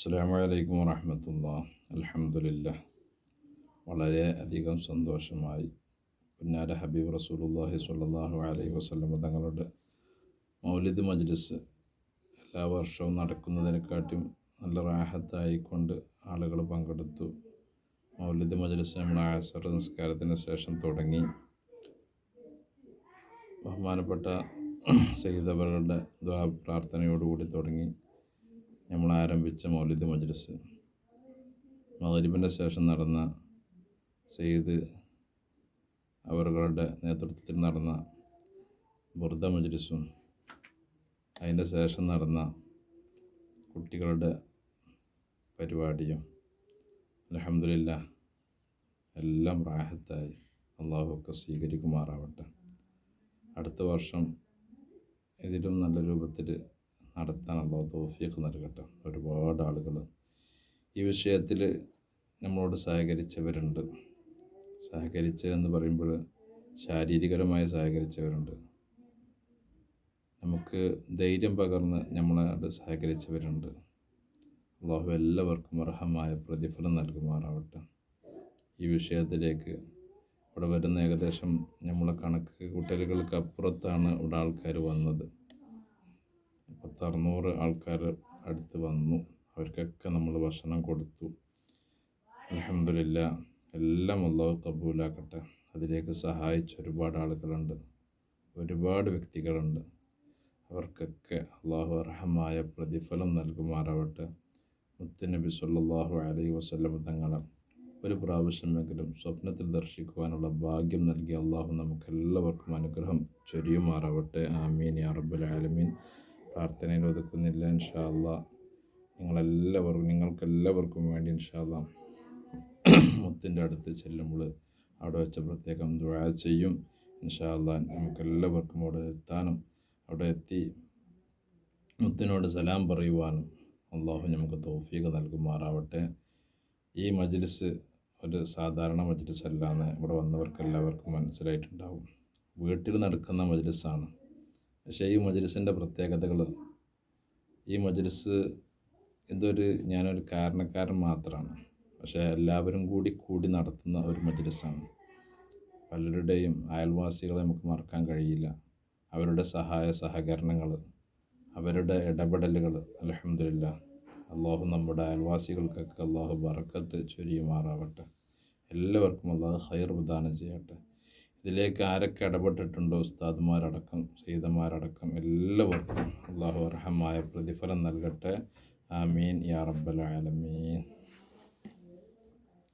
അസ്സാം വലൈക്കും വറഹമത്തുള്ള. അലഹമുല്ല വളരെ അധികം സന്തോഷമായി പുന്നാര ഹബീബ് റസൂലുല്ലാഹി സ്വല്ലല്ലാഹു അലൈഹി വസല്ലം തങ്ങളുടെ മൗലിദ് മജ്ലിസ് എല്ലാ വർഷവും നടക്കുന്നതിനെക്കാട്ടും നല്ല റാഹത്തായിക്കൊണ്ട് ആളുകൾ പങ്കെടുത്തു. മൗലിദ് മജ്ലിസ് നമ്മൾ ആസർ നിസ്കാരത്തിന് ശേഷം തുടങ്ങി. ബഹുമാനപ്പെട്ട സയ്യിദവറുടെ ദ്വാ പ്രാർത്ഥനയോടുകൂടി തുടങ്ങി. നമ്മൾ ആരംഭിച്ച മൗലിദ് മജ്ലിസ്. മകരിബിന്റെ ശേഷം നടന്ന സെയ്ദ് അവരുടെ നേതൃത്വത്തിൽ നടന്ന ബുർദ മജ്ലിസും അതിന്റെ ശേഷം നടന്ന കുട്ടികളുടെ പരിപാടിയും അലഹമില്ല എല്ലാം റാഹത്തായി. അള്ളാഹുവൊക്കെ സ്വീകരിക്കുമാറാവട്ടെ. അടുത്ത വർഷം ഇതിലും നല്ല രൂപത്തിൽ നടത്താൻ അള്ളാഹു തോഫിയൊക്കെ നൽകട്ടെ. ഒരുപാട് ആളുകൾ ഈ വിഷയത്തിൽ നമ്മളോട് സഹകരിച്ചവരുണ്ട്. സഹകരിച്ചതെന്ന് പറയുമ്പോൾ ശാരീരികരമായി സഹകരിച്ചവരുണ്ട്. നമുക്ക് ധൈര്യം പകർന്ന് നമ്മളോട് സഹകരിച്ചവരുണ്ട്. അള്ളാഹു എല്ലാവർക്കും അർഹമായ പ്രതിഫലം നൽകുമാറാവട്ടെ. ഈ വിഷയത്തിലേക്ക് ഇവിടെ വരുന്ന ഏകദേശം നമ്മളെ കണക്ക് കൂട്ടലുകൾക്ക് അപ്പുറത്താണ് ഇവിടെ ആൾക്കാർ വന്നത്. പത്തറുന്നൂറ് ആൾക്കാർ അടുത്ത് വന്നു. അവർക്കൊക്കെ നമ്മൾ ഭക്ഷണം കൊടുത്തു. അലഹമില്ല എല്ലാം അള്ളാഹു കബൂലാക്കട്ടെ. അതിലേക്ക് സഹായിച്ച ഒരുപാട് ആളുകളുണ്ട്. ഒരുപാട് വ്യക്തികളുണ്ട്. അവർക്കൊക്കെ അള്ളാഹു അർഹമായ പ്രതിഫലം നൽകുമാറാവട്ടെ. മുത്തുനബി സല്ലാഹു അലൈഹി വസ്ലം തങ്ങളെ ഒരു പ്രാവശ്യമെങ്കിലും സ്വപ്നത്തിൽ ദർശിക്കുവാനുള്ള ഭാഗ്യം നൽകി അള്ളാഹു നമുക്കെല്ലാവർക്കും അനുഗ്രഹം ചൊരിയുമാറാവട്ടെ. ആമീൻ യാ റബ്ബുൽ ആലമീൻ. പ്രാർത്ഥനയിൽ ഒതുക്കുന്നില്ല ഇൻഷാല്ല നിങ്ങളെല്ലാവർക്കും നിങ്ങൾക്കെല്ലാവർക്കും വേണ്ടി ഇൻഷാല്ല മുത്തിന്റെ അടുത്ത് ചെല്ലുമ്പോൾ അവിടെ വെച്ച പ്രത്യേകം ദുആ ചെയ്യും. ഇൻഷാല്ല നമുക്കെല്ലാവർക്കും അവിടെ എത്താനും അവിടെ എത്തി മുത്തിനോട് സലാം പറയുവാനും അള്ളാഹു നമുക്ക് തോഫീക്ക് നൽകുമാറാവട്ടെ. ഈ മജ്ലിസ് ഒരു സാധാരണ മജ്ലിസ് അല്ലാന്ന് ഇവിടെ വന്നവർക്ക് എല്ലാവർക്കും മനസ്സിലായിട്ടുണ്ടാവും. വീട്ടിൽ നടക്കുന്ന മജ്ലിസാണ്. പക്ഷേ ഈ മജ്ലിസിന്റെ പ്രത്യേകതകൾ ഈ മജ്ലിസ് ഇതൊരു ഞാനൊരു കാരണക്കാരൻ മാത്രമാണ് പക്ഷേ എല്ലാവരും കൂടി കൂടി നടത്തുന്ന ഒരു മജ്ലിസാണ്. പലരുടെയും അയൽവാസികളെ നമുക്ക് മറക്കാൻ കഴിയില്ല. അവരുടെ സഹായ സഹകരണങ്ങൾ അവരുടെ ഇടപെടലുകൾ അലഹമില്ല അള്ളാഹു നമ്മുടെ അയൽവാസികൾക്കൊക്കെ അള്ളാഹു ബറക്കത്ത് ചൊരിയുമാറാവട്ടെ. എല്ലാവർക്കും അള്ളാഹു ഹൈർ പ്രദാനം ചെയ്യട്ടെ. ഇതിലേക്ക് ആരൊക്കെ ഇടപെട്ടിട്ടുണ്ടോ ഉസ്താദുമാരടക്കം സീതമാരടക്കം എല്ലാവർക്കും. അള്ളാഹു അർഹമായ പ്രതിഫലം നൽകട്ടെ. ആമീൻ. യാ റബ്ബൽ ആലമീൻ.